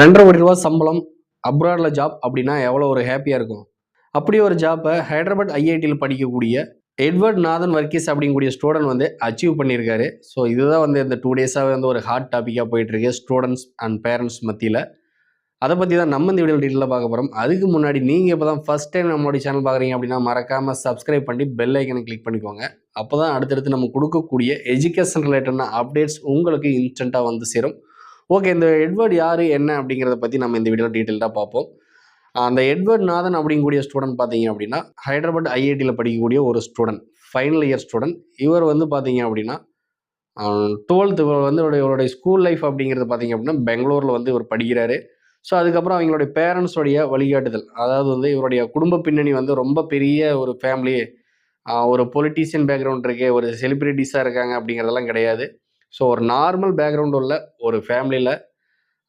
ரெண்டரை கோடி ரூபா சம்பளம் அப்ராடில் ஜாப் அப்படின்னா எவ்வளோ ஒரு ஹாப்பியாக இருக்கும்? அப்படி ஒரு ஜாப்பை ஹைதராபாத் ஐஐடியில் படிக்கக்கூடிய எட்வர்ட் நாதன் வர்க்கீஸ் அப்படிங்கக்கூடிய ஸ்டூடெண்ட் வந்து அச்சீவ் பண்ணியிருக்காரு. ஸோ இதுதான் வந்து இந்த டூ டேஸாகவே வந்து ஒரு ஹாட் டாப்பிக்காக போயிட்டுருக்கு ஸ்டூடெண்ட்ஸ் அண்ட் பேரண்ட்ஸ் மத்தியில். அதை பற்றி தான் நம்ம இந்த வீடியோ டீட்டெயிலாக பார்க்க போகிறோம் அதுக்கு முன்னாடி நீங்கள் இப்போ தான் ஃபஸ்ட் டைம் நம்மளுடைய சேனல் பார்க்குறீங்க அப்படின்னா மறக்காமல் சப்ஸ்கிரைப் பண்ணி பெல் ஐக்கனை கிளிக் பண்ணிக்கோங்க. அப்போ தான் அடுத்தடுத்து நம்ம கொடுக்கக்கூடிய எஜுகேஷன் ரிலேட்டடான அப்டேட்ஸ் உங்களுக்கு இன்ஸ்டண்ட்டாக வந்து சேரும். ஓகே இந்த எட்வர்ட் யார் என்ன அப்படிங்கிறத பற்றி நம்ம இந்த வீடியோவில் டீட்டெயிலாக பார்ப்போம். அந்த எட்வர்ட் நாதன் அப்படிங்கக்கூடிய ஸ்டூடெண்ட் பார்த்தீங்க அப்படின்னா ஹைதராபாத் ஐஐடியில் படிக்கக்கூடிய ஒரு ஸ்டூடெண்ட் ஃபைனல் இயர் ஸ்டூடெண்ட் இவர் வந்து பார்த்தீங்க அப்படின்னா டுவெல்த்து வந்து இவருடைய இவருடைய ஸ்கூல் லைஃப் அப்படிங்கிறது பார்த்தீங்க அப்படின்னா பெங்களூரில் வந்து இவர் படிக்கிறாரு. ஸோ அதுக்கப்புறம் அவங்களுடைய பேரண்ட்ஸோடைய வழிகாட்டுதல் அதாவது வந்து இவருடைய குடும்ப பின்னணி வந்து ரொம்ப பெரிய ஒரு ஃபேமிலி ஒரு பொலிட்டீஷியன் பேக்ரவுண்ட் இருக்கு ஒரு செலிப்ரிட்டிஸாக இருக்காங்க அப்படிங்கிறதெல்லாம் கிடையாது. ஸோ ஒரு நார்மல் பேக்ரவுண்ட் உள்ள ஒரு ஃபேமிலியில்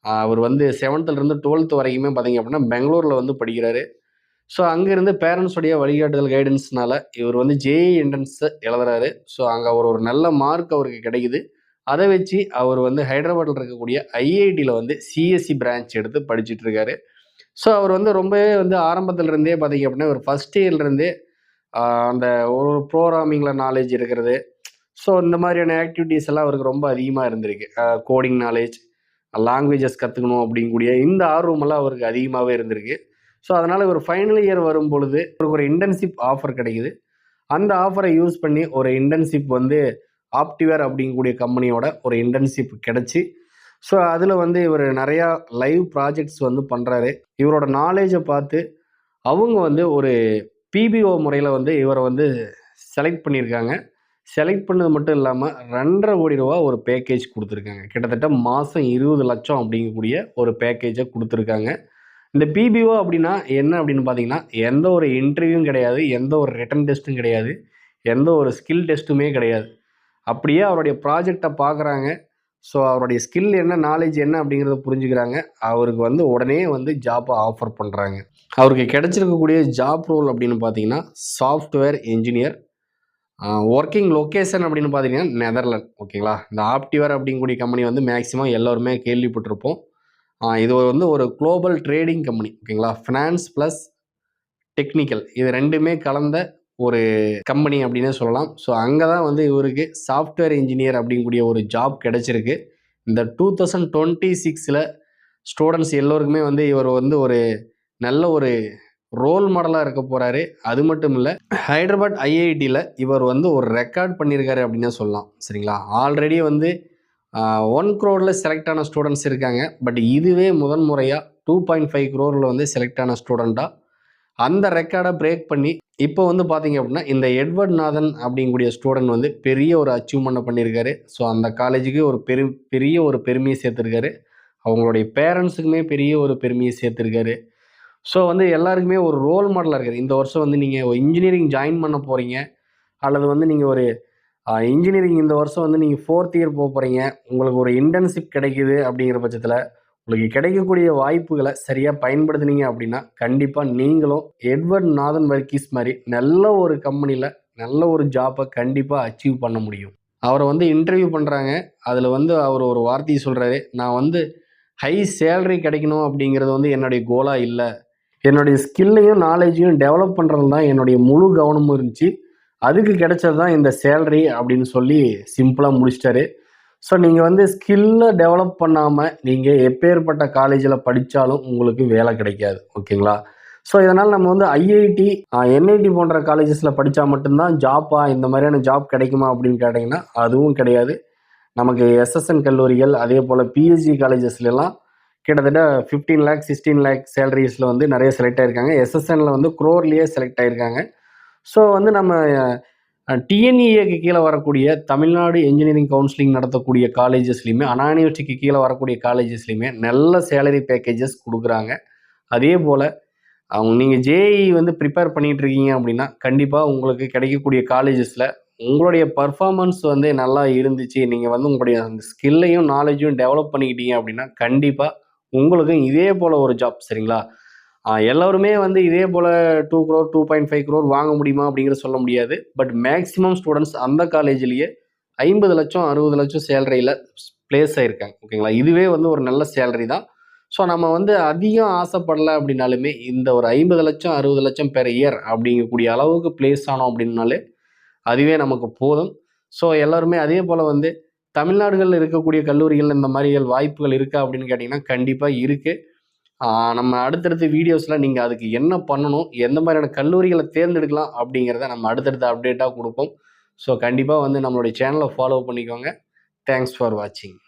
அவர் வந்து செவன்த்துலேருந்து டுவெல்த் வரைக்குமே பார்த்தீங்க அப்படின்னா பெங்களூரில் வந்து படிக்கிறாரு. ஸோ அங்கேருந்து பேரண்ட்ஸுடைய வழிகாட்டுதல் கைடன்ஸ்னால இவர் வந்து ஜேஇ என்ட்ரன்ஸ் எழுதுறாரு. ஸோ அங்கே அவர் ஒரு நல்ல மார்க் அவருக்கு கிடைக்குது. அதை வச்சு அவர் வந்து ஹைதராபாத்தில் இருக்கக்கூடிய ஐஐடியில் வந்து சிஎஸ்சி பிரான்ச் எடுத்து படிச்சுட்டு இருக்காரு. ஸோ அவர் வந்து ரொம்பவே வந்து ஆரம்பத்துலேருந்தே பார்த்தீங்க அப்படின்னா ஒரு ஃபஸ்ட் இயர்லேருந்தே அந்த ஒரு ப்ரோக்ராமிங்கில் நாலேஜ் இருக்கிறது. ஸோ இந்த மாதிரியான ஆக்டிவிட்டீஸ் எல்லாம் அவருக்கு ரொம்ப அதிகமாக இருந்திருக்கு. கோடிங் நாலேஜ் லாங்குவேஜஸ் கற்றுக்கணும் அப்படிங்கக்கூடிய இந்த ஆர்வமெல்லாம் அவருக்கு அதிகமாகவே இருந்திருக்கு. ஸோ அதனால் ஒரு ஃபைனல் இயர் வரும் பொழுது அவருக்கு ஒரு இன்டர்ன்ஷிப் ஆஃபர் கிடைக்குது. அந்த ஆஃபரை யூஸ் பண்ணி ஒரு இன்டர்ன்ஷிப் வந்து ஆப்டிவேர் அப்படிங்கக்கூடிய கம்பெனியோட ஒரு இன்டர்ன்ஷிப் கிடச்சி. ஸோ அதில் வந்து இவர் நிறையா லைவ் ப்ராஜெக்ட்ஸ் வந்து பண்ணுறாரு இவரோட நாலேஜை பார்த்து அவங்க வந்து ஒரு பிபிஓ முறையில் வந்து இவரை வந்து செலக்ட் பண்ணியிருக்காங்க. செலக்ட் பண்ணது மட்டும் இல்லாமல் ரெண்டரை கோடி ரூபா ஒரு பேக்கேஜ் கொடுத்துருக்காங்க. கிட்டத்தட்ட மாதம் இருபது லட்சம் அப்படிங்கக்கூடிய ஒரு பேக்கேஜை கொடுத்துருக்காங்க. இந்த பிபிஓ அப்படின்னா என்ன அப்படின்னு பார்த்தீங்கன்னா எந்த ஒரு இன்டர்வியூவும் கிடையாது எந்த ஒரு ரிட்டன் டெஸ்ட்டும் கிடையாது எந்த ஒரு ஸ்கில் டெஸ்ட்டுமே கிடையாது. அப்படியே அவருடைய ப்ராஜெக்டை பார்க்குறாங்க ஸோ அவருடைய ஸ்கில் என்ன நாலேஜ் என்ன அப்படிங்கிறத புரிஞ்சுக்கிறாங்க. அவருக்கு வந்து உடனே வந்து ஜாப்பை ஆஃபர் பண்ணுறாங்க அவருக்கு கிடைச்சிருக்கக்கூடிய ஜாப் ரோல் அப்படின்னு பார்த்தீங்கன்னா சாஃப்ட்வேர் இன்ஜினியர் ஒர்க்கிங் லொக்கேஷன் அப்படின்னு பார்த்தீங்கன்னா நெதர்லாண்ட் ஓகேங்களா இந்த ஆப்டிவர் அப்படிங்கக்கூடிய கம்பெனி வந்து மேக்ஸிமம் எல்லோருமே கேள்விப்பட்டிருப்போம். இது வந்து ஒரு குளோபல் ட்ரேடிங் கம்பெனி ஓகேங்களா ஃபினான்ஸ் ப்ளஸ் டெக்னிக்கல் இது ரெண்டுமே கலந்த ஒரு கம்பெனி அப்படின்னே சொல்லலாம். ஸோ அங்கே தான் வந்து இவருக்கு சாஃப்ட்வேர் இன்ஜினியர் அப்படிங்கக்கூடிய ஒரு ஜாப் கிடச்சிருக்கு. இந்த டூ தௌசண்ட் டுவெண்ட்டி சிக்ஸில் ஸ்டூடெண்ட்ஸ் எல்லோருக்குமே வந்து இவர் வந்து ஒரு நல்ல ஒரு ரோல் மாடலாக இருக்க போகிறாரு அது மட்டும் இல்லை ஹைதராபாத் ஐஐடியில் இவர் வந்து ஒரு ரெக்கார்ட் பண்ணியிருக்காரு அப்படின்னு சொல்லலாம். சரிங்களா? ஆல்ரெடி வந்து ஒன் க்ரோரில் செலக்ட் ஆன ஸ்டூடெண்ட்ஸ் இருக்காங்க. பட் இதுவே முதன் முறையாக டூ பாயிண்ட் ஃபைவ் க்ரோரில் வந்து செலக்ட் ஆன ஸ்டூடெண்ட்டாக அந்த ரெக்கார்டை பிரேக் பண்ணி இப்போ வந்து பார்த்தீங்க அப்படின்னா இந்த எட்வர்ட் நாதன் அப்படிங்கக்கூடிய ஸ்டூடெண்ட் வந்து பெரிய ஒரு அச்சீவ்மெண்ட்டை பண்ணியிருக்காரு ஸோ அந்த காலேஜுக்கு ஒரு பெரு பெரிய ஒரு பெருமையை சேர்த்துருக்காரு. அவங்களுடைய பேரண்ட்ஸுக்குமே பெரிய ஒரு பெருமையை சேர்த்துருக்காரு. ஸோ வந்து எல்லாருக்குமே ஒரு ரோல் மாடலாக இருக்குது. இந்த வருஷம் வந்து நீங்கள் இன்ஜினியரிங் ஜாயின் பண்ண போகிறீங்க அல்லது வந்து நீங்கள் ஒரு இன்ஜினியரிங் இந்த வருஷம் வந்து நீங்கள் ஃபோர்த் இயர் போக போகிறீங்க உங்களுக்கு ஒரு இன்டர்ன்ஷிப் கிடைக்குது அப்படிங்கிற பட்சத்தில் உங்களுக்கு கிடைக்கக்கூடிய வாய்ப்புகளை சரியாக பயன்படுத்துனீங்க அப்படின்னா கண்டிப்பாக நீங்களும் எட்வர்ட் நாதன் வர்க்கீஸ் மாதிரி நல்ல ஒரு கம்பெனியில் நல்ல ஒரு ஜாப்பை கண்டிப்பாக அச்சீவ் பண்ண முடியும். அவரை வந்து இன்டர்வியூ பண்ணுறாங்க அதில் வந்து அவர் ஒரு வார்த்தையை சொல்கிறாரு நான் வந்து ஹை சேலரி கிடைக்கணும் அப்படிங்கிறது வந்து என்னுடைய கோலாக இல்லை. என்னுடைய ஸ்கில்லையும் நாலேஜையும் டெவலப் பண்ணுறது தான் என்னுடைய முழு கவனமும் இருந்துச்சு. அதுக்கு கிடைச்சது தான் இந்த சேலரி அப்படின்னு சொல்லி சிம்பிளாக முடிச்சிட்டாரு. ஸோ நீங்கள் வந்து ஸ்கில்லை டெவலப் பண்ணாமல் நீங்கள் எப்பேற்பட்ட காலேஜில் படித்தாலும் உங்களுக்கு வேலை கிடைக்காது. ஓகேங்களா ஸோ இதனால் நம்ம வந்து ஐஐடி என்ஐடி போன்ற காலேஜஸில் படித்தா மட்டும்தான் ஜாப்பா இந்த மாதிரியான ஜாப் கிடைக்குமா அப்படின்னு கேட்டிங்கன்னா அதுவும் கிடையாது. நமக்கு எஸ்எஸ்என் கல்லூரிகள் அதே போல் பிஎஸ்சி காலேஜஸ்லாம் கிட்டத்தட்ட ஃபிஃப்டீன் லேக் சிக்ஸ்டீன் லேக் சேலரிஸில் வந்து நிறைய செலக்ட் ஆகிருக்காங்க எஸ்எஸ்எனில் வந்து குரோர்லேயே செலக்ட் ஆகிருக்காங்க ஸோ வந்து நம்ம டிஎன்இஏக்கு கீழே வரக்கூடிய தமிழ்நாடு இன்ஜினியரிங் கவுன்சிலிங் நடத்தக்கூடிய காலேஜஸ்லையுமே அண்ணா யூனிவர்சிட்டிக்கு கீழே வரக்கூடிய காலேஜஸ்லையுமே நல்ல சேலரி பேக்கேஜஸ் கொடுக்குறாங்க. அதே போல் அவங்க நீங்கள் ஜேஇ வந்து ப்ரிப்பேர் பண்ணிகிட்டு இருக்கீங்க அப்படின்னா கண்டிப்பாக உங்களுக்கு கிடைக்கக்கூடிய காலேஜஸில் உங்களுடைய பர்ஃபார்மன்ஸ் வந்து நல்லா இருந்துச்சு. நீங்கள் வந்து உங்களுடைய அந்த ஸ்கில்லையும் நாலேஜையும் டெவலப் பண்ணிக்கிட்டீங்க அப்படின்னா கண்டிப்பாக உங்களுக்கும் இதே போல் ஒரு ஜாப் சரிங்களா? எல்லோருமே வந்து இதே போல் two crore two point five crore வாங்க முடியுமா அப்படிங்கிற சொல்ல முடியாது. பட் மேக்ஸிமம் ஸ்டூடெண்ட்ஸ் அந்த காலேஜ்லேயே ஐம்பது லட்சம் அறுபது லட்சம் சேலரியில் ப்ளேஸ் ஆகிருக்காங்க ஓகேங்களா? இதுவே வந்து ஒரு நல்ல சேலரி தான். ஸோ நம்ம வந்து அதிகம் ஆசைப்படலை அப்படின்னாலுமே இந்த ஒரு ஐம்பது லட்சம் அறுபது லட்சம் பெர் இயர் அப்படிங்கக்கூடிய அளவுக்கு பிளேஸ் ஆனோம் அப்படின்னாலே அதுவே நமக்கு போதும். ஸோ எல்லாருமே அதே போல் வந்து தமிழ்நாடுகளில் இருக்கக்கூடிய கல்லூரிகள் இந்த மாதிரிகள் வாய்ப்புகள் இருக்கா அப்படின்னு கேட்டிங்கன்னா கண்டிப்பாக இருக்குது நம்ம அடுத்தடுத்த வீடியோஸில் நீங்கள் அதுக்கு என்ன பண்ணணும் எந்த மாதிரியான கல்லூரிகளை தேர்ந்தெடுக்கலாம் அப்படிங்கிறத நம்ம அடுத்தடுத்த அப்டேட்டாக கொடுப்போம். ஸோ கண்டிப்பாக வந்து நம்மளுடைய சேனலை ஃபாலோ பண்ணிக்கோங்க. தேங்க்ஸ் ஃபார் வாட்சிங்.